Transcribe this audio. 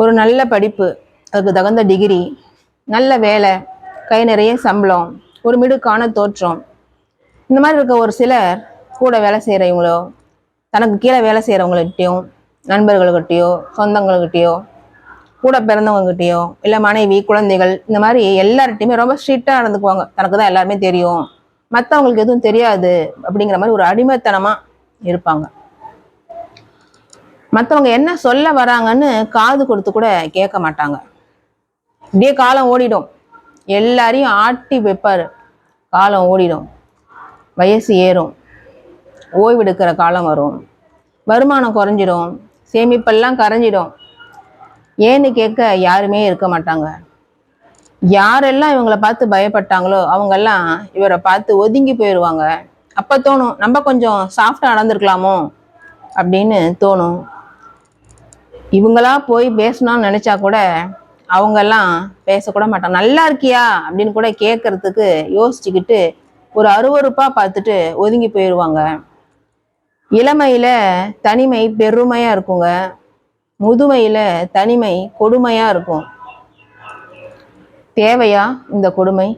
ஒரு நல்ல படிப்பு அதுக்கு தகுந்த டிகிரி நல்ல வேலை கை நிறைய சம்பளம் ஒரு மிடுக்கான தோற்றம். இந்த மாதிரி இருக்க ஒரு சிலர் கூட வேலை செய்கிறவங்களோ தனக்கு கீழே வேலை செய்கிறவங்கள்கிட்டயும் நண்பர்கள்கிட்டயோ சொந்தங்கள்கிட்டயோ கூட பிறந்தவங்ககிட்டயோ இல்லை மனைவி குழந்தைகள் இந்த மாதிரி எல்லார்ட்டையுமே ரொம்ப ஸ்ட்ரிக்டாக நடந்துக்குவாங்க. தனக்கு தான் எல்லாருமே தெரியும். மற்றவங்களுக்கு எதுவும் தெரியாது அப்படிங்கிற மாதிரி ஒரு அடிமைத்தனமாக இருப்பாங்க. மற்றவங்க என்ன சொல்ல வராங்கன்னு காது கொடுத்து கூட கேட்க மாட்டாங்க. இப்படியே காலம் ஓடிடும். எல்லாரையும் ஆட்டி வைப்பாரு. காலம் ஓடிடும். வயசு ஏறும். ஓய்வெடுக்கிற காலம் வரும். வருமானம் குறைஞ்சிடும். சேமிப்பெல்லாம் கரைஞ்சிடும். ஏன்னு கேட்க யாருமே இருக்க மாட்டாங்க. யாரெல்லாம் இவங்கள பார்த்து பயப்பட்டாங்களோ அவங்கெல்லாம் இவரை பார்த்து ஒதுங்கி போயிடுவாங்க அப்போ தோணும் நம்ம கொஞ்சம் சாஃப்டாக நடந்திருக்கலாமோ? அப்படின்னு தோணும். இவங்களா போய் பேசணும்னு நினச்சா கூட அவங்கெல்லாம் பேசக்கூட மாட்டாங்க. நல்லா இருக்கியா? அப்படின்னு கூட கேட்கறதுக்கு யோசிச்சுக்கிட்டு ஒரு அருவறுப்பாக பார்த்துட்டு ஒதுங்கி போயிடுவாங்க இளமையில் தனிமை பெருமையாக இருக்குங்க. முதுமையில் தனிமை கொடுமையாக இருக்கும். தேவையா இந்த கொடுமை?